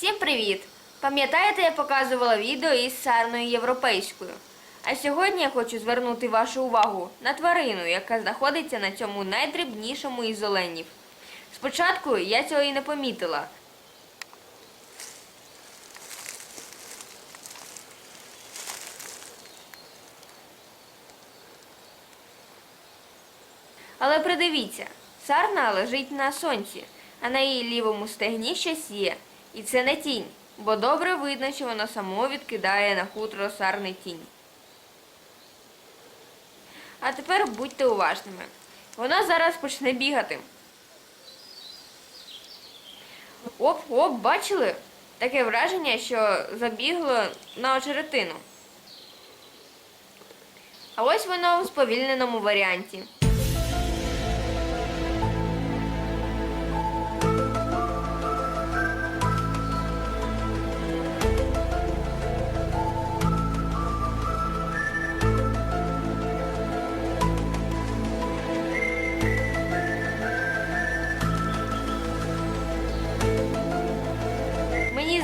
Всім привіт! Пам'ятаєте, я показувала відео із сарною європейською. А сьогодні я хочу звернути вашу увагу на тварину, яка знаходиться на цьому найдрібнішому із оленів. Спочатку я цього і не помітила. Але придивіться, сарна лежить на сонці, а на її лівому стегні щось є. І це не тінь, бо добре видно, що воно само відкидає на хутро сарни тінь. А тепер будьте уважними. Вона зараз почне бігати. Оп, оп, бачили? Таке враження, що забігло на очеретину. А ось воно в сповільненому варіанті.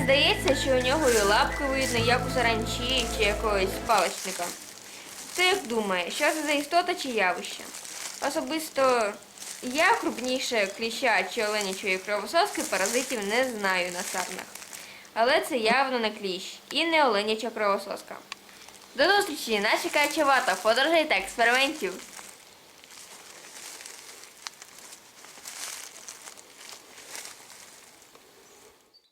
Здається, що у нього і лапки видно, як у саранчі чи якогось паличника. Хто як думає, що це за істота чи явище? Особисто я крупніше кліща чи оленячої кровососки паразитів не знаю на сарнах. Але це явно не кліщ і не оленяча кровососка. До зустрічі! Нас чекає чавата, подорожей та експериментів!